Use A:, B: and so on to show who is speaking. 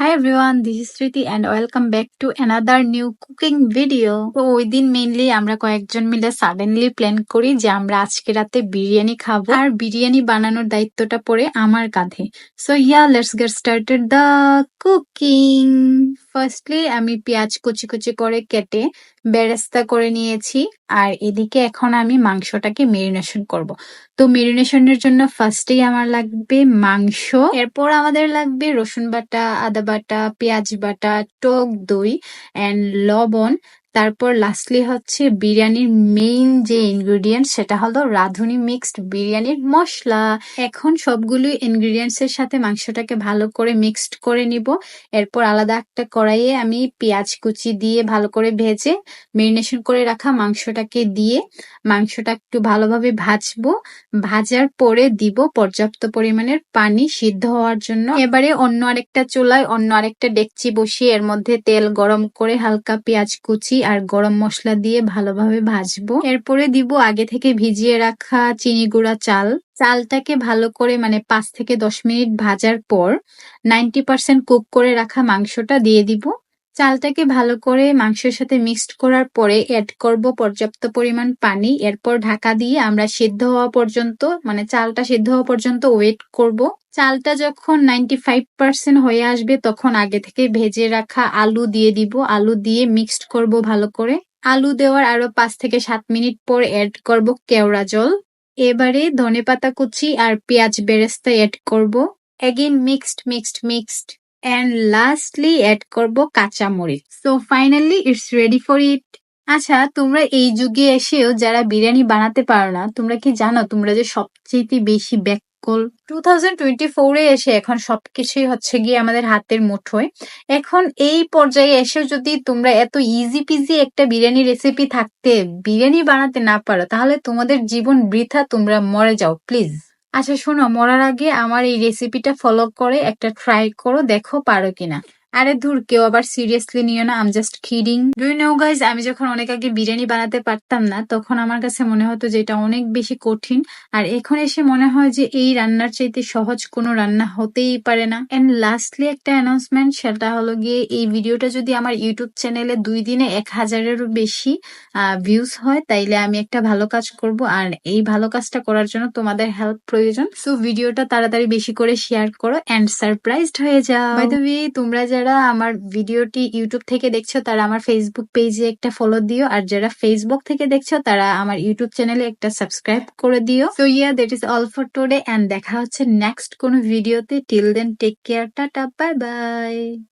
A: Hi everyone, this is Sriti and welcome back to another new cooking video. তো ওই দিন mainly আমরা কয়েকজন মিলে সাডেনলি প্ল্যান করি যে আমরা আজকে রাতে বিরিয়ানি খাব আর বিরিয়ানি বানানোর দায়িত্বটা পড়ে আমার কাঁধে so yeah let's get started the cooking firstly আমি পেঁয়াজ কুচি কুচি করে কেটে বেরেস্তা করে নিয়েছি, আর এদিকে এখন আমি মাংসটাকে মেরিনেশন করব। তো মেরিনেশনের জন্য ফার্স্টেই আমার লাগবে মাংস, এরপর আমাদের লাগবে রসুন বাটা, আদা বাটা, পেঁয়াজ বাটা, টক দই অ্যান্ড লবণ তারপর লাস্টলি হচ্ছে বিরিয়ানির মেইন যে ইনগ্রিডিয়েন্ট সেটা হলো রাঁধুনি মিক্সড বিরিয়ানির মশলা। এখন সবগুলো ইনগ্রিডিয়েন্টস এর সাথে মাংসটাকে ভালো করে মিক্সড করে নিব। এরপর আলাদা একটা কড়াইয়ে আমি পেঁয়াজ কুচি দিয়ে ভালো করে ভেজে মেরিনেশন করে রাখা মাংসটাকে দিয়ে মাংসটা একটু ভালোভাবে ভাজবো। ভাজার পরে দিব পর্যাপ্ত পরিমাণের পানি সিদ্ধ হওয়ার জন্য। এবারে অন্য আরেকটা চুলায় অন্য আরেকটা ডেকচি বসিয়ে এর মধ্যে তেল গরম করে হালকা পেঁয়াজ কুচি আর গরম মশলা দিয়ে ভালোভাবে ভাজবো। এরপরে দিব আগে থেকে ভিজিয়ে রাখা চিনি গুঁড়া চাল। চালটাকে ভালো করে মানে পাঁচ থেকে দশ মিনিট ভাজার পর নাইনটি পার্সেন্ট কুক করে রাখা মাংসটা দিয়ে দিব। চালটাকে ভালো করে মাংসের সাথে মিক্সড করার পরে অ্যাড করব পর্যাপ্ত পরিমাণ পানি। এরপর ঢাকা দিয়ে আমরা সিদ্ধ হওয়া পর্যন্ত মানে চালটা সিদ্ধ হওয়া পর্যন্ত ওয়েট করব। চালটা যখন নাইনটি ফাইভ পার্সেন্ট হয়ে আসবে, তখন আগে থেকে ভেজে রাখা আলু দিয়ে দিব। আলু দিয়ে মিক্সড করব ভালো করে। আলু দেওয়ার আরও পাঁচ থেকে সাত মিনিট পর অ্যাড করব কেওড়া জল। এবারে ধনে পাতা কুচি আর পেঁয়াজ বেরেস্তা অ্যাড করব। Again mixed mixed mixed and lastly add করব কাঁচা মরিচ so finally it's ready for eat আচ্ছা তোমরা এই যুগে এসেও যারা বিরিয়ানি বানাতে পারো না, তোমরা কি জানো? তোমরা যে সবচেয়ে বেশি ব্যাককল টু থাউজেন্ড টোয়েন্টি ফোরে এসে এখন সবকিছুই হচ্ছে গিয়ে আমাদের হাতের মুঠোয়। এখন এই পর্যায়ে এসেও যদি তোমরা এত ইজি পিজি একটা বিরিয়ানি রেসিপি থাকতে, বিরিয়ানি বানাতে না পারো, তাহলে তোমাদের জীবন বৃথা, তোমরা মরে যাও প্লিজ আচ্ছা শোনো, মরার আগে আমার এই রেসিপিটা ফলো করে, একটা ট্রাই করো, দেখো পারো কিনা। আরে ধুর, কেউ আবার সিরিয়াসলি নিও না আম just kidding do know guys আমি যখন অনেক আগে বিরিয়ানি বানাতে পারতাম না, তখন আমার কাছে মনে হতো যে এটা অনেক বেশি কঠিন। আর এখন এসে মনে হয় যে এই রান্নার চাইতে সহজ কোনো রান্না হতেই পারে না। এন্ড লাস্টলি একটা অ্যানাউন্সমেন্ট সেটা হলো গিয়ে এই ভিডিওটা যদি আমার ইউটিউব চ্যানেলে দুই দিনে এক হাজারেরও বেশি ভিউজ হয়, তাইলে আমি একটা ভালো কাজ করব। আর এই ভালো কাজটা করার জন্য তোমাদের হেল্প প্রয়োজন। সো ভিডিওটা তাড়াতাড়ি বেশি করে শেয়ার করো অ্যান্ড সারপ্রাইজড হয়ে যাও। ওয়ে তোমরা যারা আমার ভিডিওটি ইউটিউব থেকে দেখছ, তারা আমার ফেসবুক পেজে একটা ফলো দিও। আর যারা ফেসবুক থেকে দেখছ, তারা আমার ইউটিউব চ্যানেলে একটা সাবস্ক্রাইব করে দিও। তো yeah that is all for today and দেখা হচ্ছে নেক্সট কোনো ভিডিওতে till then take care tata bye bye